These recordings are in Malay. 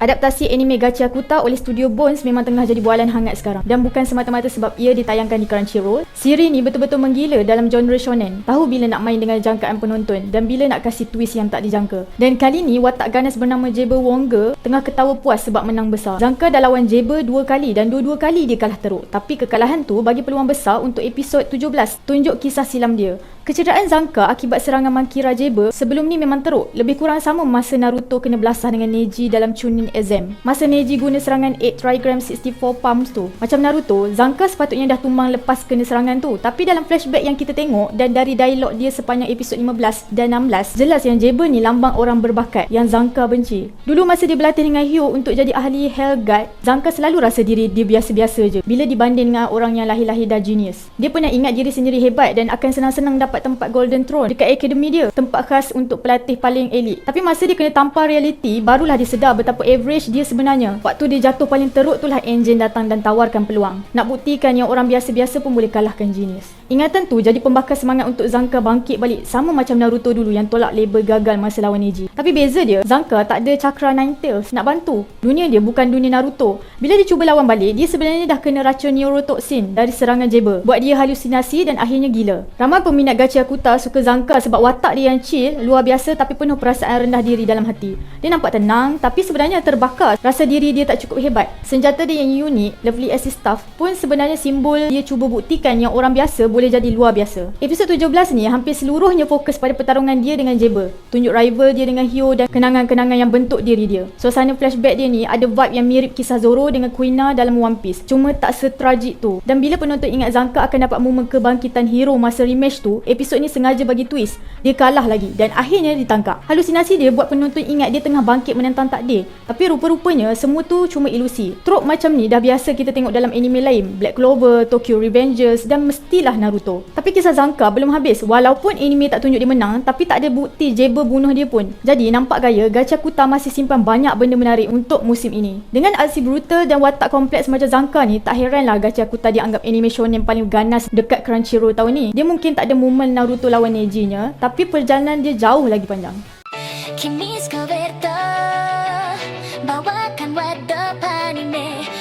Adaptasi anime Gachiakuta oleh Studio Bones memang tengah jadi bualan hangat sekarang. Dan bukan semata-mata sebab ia ditayangkan di Crunchyroll. Siri ni betul-betul menggila dalam genre shonen. Tahu bila nak main dengan jangkaan penonton dan bila nak kasih twist yang tak dijangka. Dan kali ni watak ganas bernama Jaber Wonga tengah ketawa puas sebab menang besar. Zangka dah lawan Jaber dua kali dan dua-dua kali dia kalah teruk. Tapi kekalahan tu bagi peluang besar untuk episod 17 tunjuk kisah silam dia. Kecederaan Zanka akibat serangan Mankira Jaber sebelum ni memang teruk. Lebih kurang sama masa Naruto kena belasah dengan Neji dalam Chunin Exam. Masa Neji guna serangan 8 Trigram 64 Palms tu. Macam Naruto, Zanka sepatutnya dah tumbang lepas kena serangan tu. Tapi dalam flashback yang kita tengok dan dari dialog dia sepanjang episod 15 dan 16, jelas yang Jaber ni lambang orang berbakat yang Zanka benci. Dulu masa dia berlatih dengan Hyo untuk jadi ahli Hell Guard, Zanka selalu rasa diri dia biasa-biasa je bila dibanding dengan orang yang lahir-lahir dah genius. Dia pernah ingat diri sendiri hebat dan akan senang-senang dapat dapat tempat Golden Throne dekat akademi dia, tempat khas untuk pelatih paling elit. Tapi masa dia kena tampar reality, barulah dia sedar betapa average dia sebenarnya. Waktu dia jatuh paling teruk itulah engine datang dan tawarkan peluang. Nak buktikan yang orang biasa-biasa pun boleh kalahkan genius. Ingatan tu jadi pembakar semangat untuk Zanka bangkit balik sama macam Naruto dulu yang tolak label gagal masa lawan Neji. Tapi beza dia, Zanka tak ada Nine Tails nak bantu. Dunia dia bukan dunia Naruto. Bila dia cuba lawan balik, dia sebenarnya dah kena racun neurotoxin dari serangan Jaber. Buat dia halusinasi dan akhirnya gila. Ramai peminat Gachiakuta suka Zanka sebab watak dia yang chill, luar biasa tapi penuh perasaan rendah diri dalam hati. Dia nampak tenang tapi sebenarnya terbakar. Rasa diri dia tak cukup hebat. Senjata dia yang unik, Lovely Assist Staff pun sebenarnya simbol dia cuba buktikan yang orang biasa boleh jadi luar biasa. Episod 17 ni hampir seluruhnya fokus pada pertarungan dia dengan Jaber. Tunjuk rival dia dengan Hyo dan kenangan-kenangan yang bentuk diri dia. Suasana flashback dia ni ada vibe yang mirip kisah Zoro dengan Kuina dalam One Piece. Cuma tak setragik tu. Dan bila penonton ingat Zanka akan dapat momen kebangkitan hero masa rematch tu, episod ni sengaja bagi twist. Dia kalah lagi dan akhirnya ditangkap. Halusinasi dia buat penonton ingat dia tengah bangkit menentang takdir. Tapi rupa-rupanya semua tu cuma ilusi. Trope macam ni dah biasa kita tengok dalam anime lain. Black Clover, Tokyo Revengers dan mestilah Naruto. Naruto. Tapi kisah Zanka belum habis. Walaupun anime tak tunjuk dia menang, tapi tak ada bukti Jabber bunuh dia pun. Jadi nampak gaya Gachakuta masih simpan banyak benda menarik untuk musim ini. Dengan aksi brutal dan watak kompleks macam Zanka ni, tak heranlah Gachakuta dianggap anime shonen paling ganas dekat Crunchyroll tahun ni. Dia mungkin tak ada momen Naruto lawan Neji nya, tapi perjalanan dia jauh lagi panjang.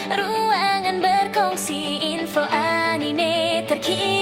Ruangan berkongsi info anime terkini